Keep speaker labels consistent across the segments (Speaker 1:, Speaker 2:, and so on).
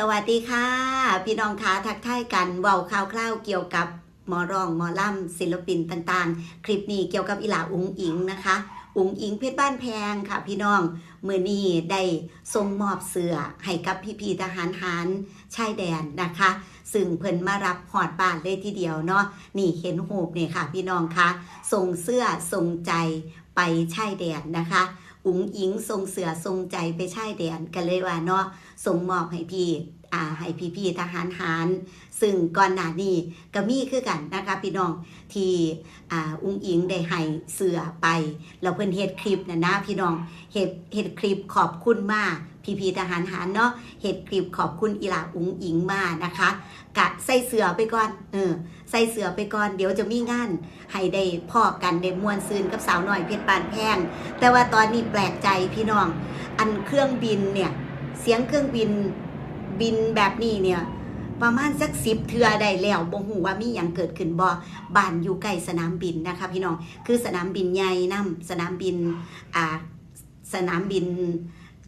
Speaker 1: สวัสดีค่ะ พี่น้องคะทักทายกันเว้าข่าวคร่าวๆเกี่ยวกับหมอร้องหมอล่ำศิลปินต่างๆ คลิปนี้เกี่ยวกับอีหลาอุงอิงนะคะ อุงอิงเพชรบ้านแพงค่ะ พี่น้องมือนี้ได้ส่งมอบเสือให้กับพี่พีทหารหารชายแดนนะคะ ซึ่งเพิ่นมารับหอดบ้านเลยทีเดียวเนาะนี่เห็นหูปเนี่ยค่ะ พี่น้องคะส่งเสื้อส่งใจไปชายแดนนะคะ อุงอิงทรงเสือทรงใจไปใช่แดนกันเลยว่าเนาะส่งมอบให้พี่อ่าให้พี่พี่ทหารหารซึ่งก่อนหน้านี้ก็มีคือกันนะคะพี่น้องที่อ่าอุ้งอิงได้ให้เสือไป แล้วเพิ่นเฮ็ดคลิปนะนะพี่น้องเฮ็ดเฮ็ดคลิปขอบคุณมาก พีพีทหารหารเนาะเฮ็ดคลิปขอบคุณอีหลาอุ้งอิงมานะคะกะใส่เสือไปก่อนเออใส่เสือไปก่อนเดี๋ยวจะมีงานให้ได้พ่อกันได้มวนซืนกับสาวหน้อยเพชรปานแพง แต่ว่าตอนนี้แปลกใจพี่น้อง อันเครื่องบินเนี่ยเสียงเครื่องบินบินแบบนี้เนี่ยประมาณสักสิบเทือได้แล้วบ่ฮู้ว่ามีหยังเกิดขึ้นบ่บ้านอยู่ใกล้สนามบินนะคะพี่น้องคือสนามบินใหญ่นํสนามบินอ่าสนามบิน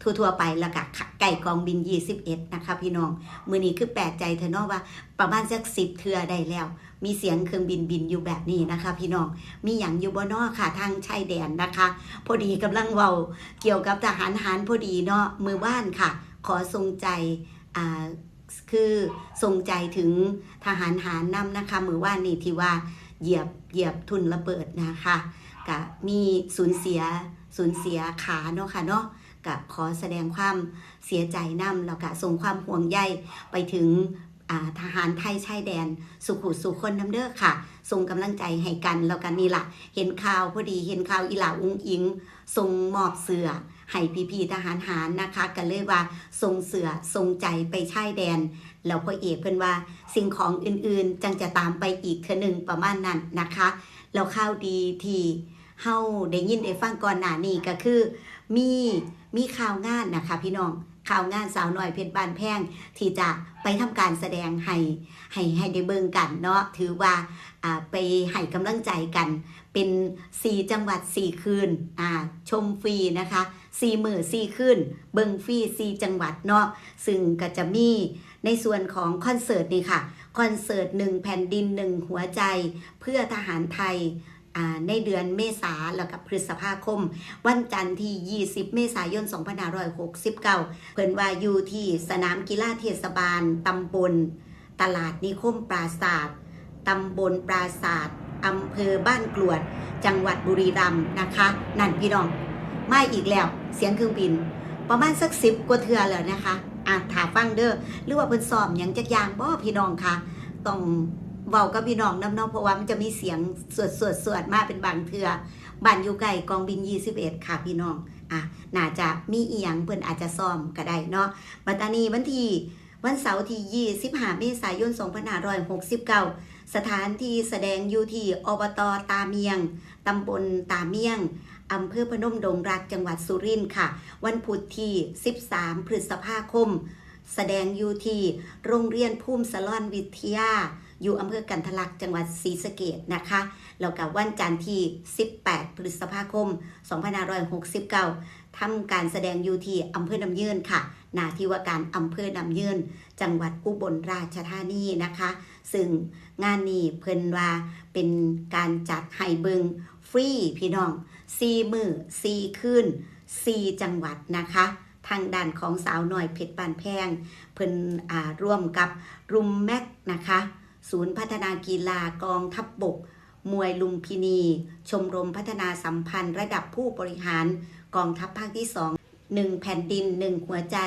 Speaker 1: ทั่วๆไปแล้วก็ไก่กองบิน 21 นะคะพี่น้อง มือนี้คือแปลกใจเธอเนาะว่าประมาณสักสิบเทือได้แล้ว มีเสียงเครื่องบินบินอยู่แบบนี้นะคะ พี่น้อง มีอย่างอยู่บ่เนอค่ะทางชายแดนนะคะ พอดีกำลังเว้าเกี่ยวกับทหารหารพอดีเนาะมือบ้านค่ะ ขอทรงใจอ่าคือทรงใจถึงทหารหารนำนะคะ มือว่านนี่ที่ว่าเหยียบเหยียบทุนระเบิดนะคะกะมีสูญเสียสูญเสียขาเนาะค่ะเนาะ กะขอแสดงความเสียใจนำแล้วก็ส่งความห่วงใยไปถึงทหารไทยชายแดน สุขุสุคนน้ำเด้อค่ะ ส่งกำลังใจให้กันแล้วกันนี่ล่ะเห็นข่าวพอดีเห็นข่าวอีหลาอุ้งอิงส่งมอบเสือให้พี่พีทหารหารนะคะกันเลยว่าส่งเสือส่งใจไปชายแดนแล้วพ่อเอกเพิ่นว่าสิ่งของอื่นๆ จังจะตามไปอีกเทอหนึ่งประมาณนั้นนะคะแล้วข่าวดีที่ เฮาได้ยินได้ฟังก่อนหน้านี้ก็คือ มีมีข่าวงานนะคะ พี่น้องข่าวงานสาวน้อยเพชรบานแพงที่จะไปทำการแสดงให้ให้ให้ได้เบิ่งกันเนาะถือว่าอ่าไปให้กำลังใจกัน เป็น 4 จังหวัด 4 คืนอ่าชมฟรีนะคะ4มือ4คืนเบิงฟรี4จังหวัดเนาะซึ่งก็จะมีในส่วนของคอนเสิร์ตนี่ค่ะคอนเสิร์ตหนึ่งแผ่นดินหนึ่งหัวใจเพื่อทหารไทย ในเดือนเมษาแล้วกับพฤษภาคม วันจันทร์ที่ 20 เมษายน 2569 เพิ่นว่าอยู่ที่สนามกีฬาเทศบาลตำบล ตลาดนิคมปราศาสตร์ตำบลปราศาสตร์อำเภอบ้านกรวด จังหวัดบุรีรัมย์นะคะ นั่นพี่น้องมาอีกแล้ว เสียงเครื่องบิน ประมาณสักสิบกว่าเทือแล้วนะคะอะถาฟังเด้อหรือว่าเพิ่นซ้อมหยังจักอย่างบ่พี่น้องคะต้อง เว้ากับพี่น้องน้ำเนาะเพราะว่ามันจะมีเสียงสวดสวดสวดมาเป็นบางเทือบ้านอยู่ไกลกองบิน 21 ค่ะพี่น้องอะน่าจะมีเอียงเพิ่นอาจจะซ้อมก็ได้เนาะบัตานีวันที่วันเสาร์ที่25เมษายน2569 สถานที่แสดงอยู่ที่อบตตาเมียง ตำบลตาเมียงอำเภอพนมดงรักจังหวัดสุรินทร์ค่ะ วันพุธที่ 13 พฤษภาคม แสดงอยู่ที่โรงเรียนภูมิสลอนวิทยา อยู่อำเภอกันทะลักจังหวัดศรีสะเกดนะคะแล้วกับวันจันทร์ที่ 18 พฤษภาคม 2569ทำการแสดงอยู่ที่อำเภอน้ำยืนค่ะนาทีว่าการอำเภอน้ำยืนจังหวัดอุบลราชธานีนะคะ ซึ่งงานนี้เพิ่นว่าเป็นการจัดให้เบิงฟรีพี่น้องซีมือซีคืนซีจังหวัดนะคะทางด้านของสาวหน่อยเพชรบานแพง เพิ่นอ่าร่วมกับรุมแม็กนะคะ ศูนย์พัฒนากีฬากองทัพบบก มวยลุมพินี ชมรมพัฒนาสัมพันธ์ ระดับผู้บริหารกองทัพภาคที่2 1แผ่นดิน1หัวใจ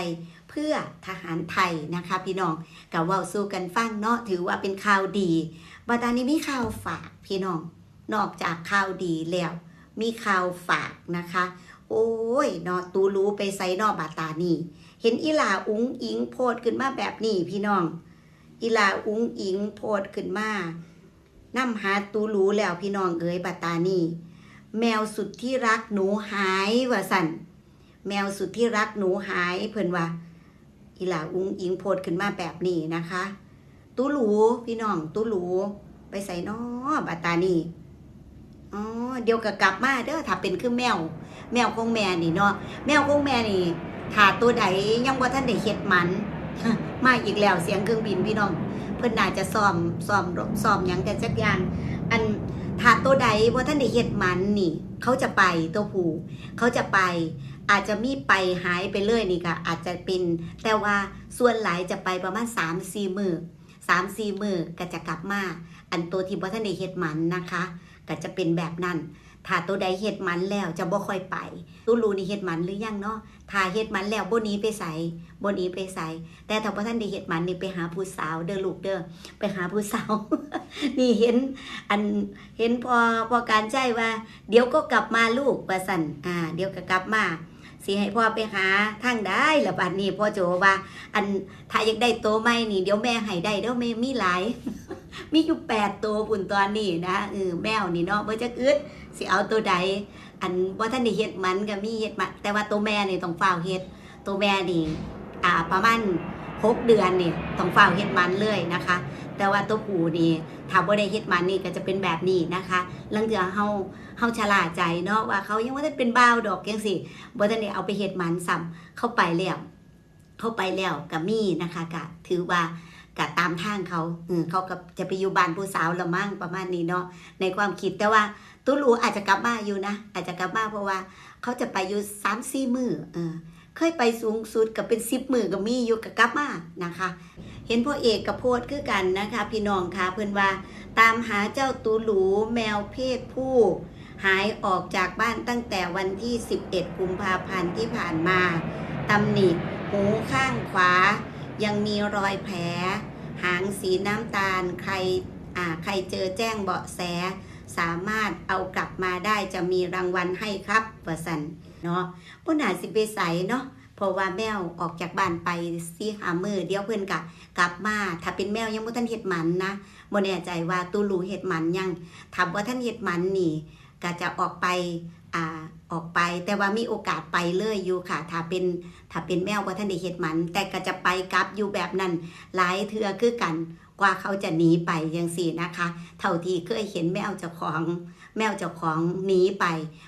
Speaker 1: เพื่อทหารไทยนะคะพี่น้องกับว่าสู้กันฟังเนาะถือว่าเป็นข่าวดีบัดตอนนี้มีข่าวฝากพี่น้อง นอกจากข่าวดีแล้ว มีข่าวฝากนะคะ โอ้ยเนาะตูรู้ไปไซนอบาตานี่ เห็นอีหลาอุ้งอิงโพดขึ้นมาแบบนี้พี่น้อง อีหลาอุ้งอิงโพดขึ้นมานํหาตูรู้แล้วพี่น้องเอ๋ยบาตานี่แมวสุดที่รักหนูหายว่าสั่นแมวสุดที่รักหนูหายเพิ่นว่าอีหลาอุ้งอิงโพดขึ้นมาแบบนี้นะคะ ตู้หลูพี่น้องตู้หลูไปใส่นอบาตานี่อ๋อเดี๋ยวก็กลับมาเด้อถ้าเป็นคือแมว แมวของแม่นี่เนาะแมวของแม่นี่ถ้าตัวใดยังบ่าทันได้เฮ็ดมัน มาอีกแล้วเสียงเครื่องบินพี่น้อง เพิ่อนน่าจะซ้อมซ้อมรบซ้อมหยังกันสักอย่างอันถ้าตัวใดว่าท่านได้เฮ็ดมันนี่ เขาจะไปตัวผูเขาจะไป อาจจะมีไปหายไปเลยนี่ก็อาจจะเป็น แต่ว่าส่วนหลายจะไปประมาณ3 4มือ3 4มือก็จะกลับมา อันตัวที่บ่ท่านได้เฮ็ดมันนะคะ ก็จะเป็นแบบนั้น ถ้าตัวใดเฮ็ดมันแล้วจะบ่ค่อยไปตู้รู้นี่เฮ็ดมันหรือยังเนาะถ้าเฮ็ดมันแล้วบ่หนี้ไปใส่บ่หนี้ไปใส่แต่ถ้าบ่ท่านได้เฮ็ดมันนี่ไปหาผู้สาวเด้อลูกเด้อไปหาผู้สาว นี่เห็นอันเห็นพอพอการใจว่า เดี๋ยวก็กลับมาลูกว่าสั่นอ่า เดี๋ยวก็กลับมาสิให้พ่อไปหาทางได้ละบัดนี้พ่อโจว่า อันถ้าอยากได้โตใหม่นี่ เดี๋ยวแม่ให้ได้เดี๋ยวแม่มีหลาย มีอยู่แปดตัวปุ่นตอนนี้นะเออแมวนี่เนาะบ่จะอึด สิเอาตัวใด อันว่าท่านได้เฮ็ดมันก็มีเฮ็ดมันแต่ว่าตัวแม่นี่ต้องฝ้าวเฮ็ดตัวแม่นี่อ่าประมาณหกเดือนนี่ต้องฝ้าวเฮ็ดมันเลยนะคะ แต่ว่าตัวผู้นี่ถ้าบ่ได้เฮ็ดมันนี่ก็จะเป็นแบบนี้นะคะลังเทื่อเฮาเฮาชะล่าใจเนาะว่าเขายังบ่ได้เป็นบ่าวดอกจังซี่บ่ทันได้เอาไปเฮ็ดมันซ้ำเข้าไปแล้วเข้าไปแล้วก็มีนะคะก็ถือว่า กะตามทางเขาเขาก็จะไปอยู่บ้านผู้สาวละมั่งประมาณนี้เนาะในความคิดแต่ว่าตู้รู้อาจจะกลับมาอยู่นะอาจจะกลับมาเพราะว่า เขาจะไปอยู่สามสี่มือเออเคยไปสูงสุดกับเป็นสิบมือก็มีอยู่กับกลับมานะคะ เห็นพ่อเอกกับโพดคือกันนะคะ พี่น้องค่ะเพื่อนว่า ตามหาเจ้าตูหลูแมวเพศผู้หายออกจากบ้านตั้งแต่วันที่ 11 กุมภาพันธ์ที่ผ่านมาตำหนิหูข้างขวา ยังมีรอยแผล หางสีน้ำตาล ใครอ่าใครเจอแจ้งเบาะแส สามารถเอากลับมาได้จะมีรางวัลให้ครับว่าสันเนาะบ่น่าสิไปใสเนาะเพราะว่าแมวออกจากบ้านไปสี่หามือเดี๋ยวเพิ่อนกะกลับมาถ้าเป็นแมวยังบ่ทันเฮ็ดหมันนะบ่แน่ใจว่าตูรูเฮ็ดหมันยังถ้าบ่ทันเฮ็ดหมันนี่ก็จะออกไป อ่าออกไปแต่ว่ามีโอกาสไปเลยอยู่ค่ะ ถ้าเป็นถ้าเป็นแมวบ่ทันได้เฮ็ดหมัน แต่ก็จะไปกลับอยู่แบบนั้นหลายเทื่อคือกันกว่าเขาจะหนีไปยังสี่นะคะ เท่าที่เคยเห็นแมวเจ้าของ แมวเจ้าของหนีไป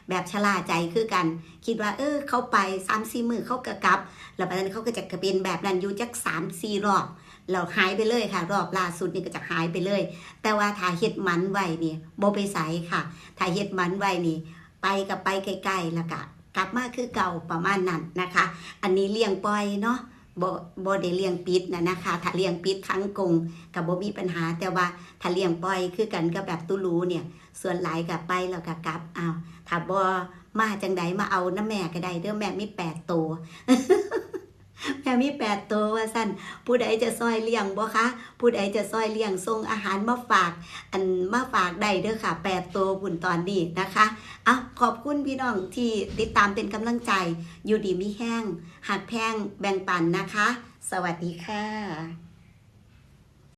Speaker 1: แบบชลาใจคือกัน คิดว่า เออเขาไปสามสี่มือเขาก็กลับ แล้วประเด็นเขาก็จะกระเป็นแบบนั้นอยู่จักสามสี่รอบเราหายไปเลยค่ะ รอบล่าสุดนี่ก็จะหายไปเลย แต่ว่าถ้าเฮ็ดหมันไว้นี่โบไปใสค่ะถ้าเฮ็ดหมันไว้นี่ ไปกับไปใกล้ๆแล้วก็กลับมาคือเก่าประมาณนั้นนะคะ อันนี้เลี้ยงปล่อยเนาะบ่บ่ได้เลี้ยงปิดนะนะคะ ถ้าเลี้ยงปิดทั้งกรงกับบ่มีปัญหา แต่ว่าถ้าเลี้ยงปล่อยคือกันกับแบบตุลูเนี่ย ส่วนหลายกับไปแล้วก็กลับเอาถ้าบ่มาจังใดมาเอาน้ำแม่ก็ได้เด้อแม่มีแปดตัว แม่มีแปดตัวว่าสั้นผู้ใดจะซอยเลี้ยงบ่คะผู้ใดจะซอยเลี้ยงทรงอาหารมาฝาก อันมาฝากได้เด้อค่ะแปดตัวบุญตอนนี้นะคะอะขอบคุณพี่น้องที่ติดตามเป็นกำลังใจ อยู่ดีมีแห้งหักแพงแบ่งปันนะคะ สวัสดีค่ะ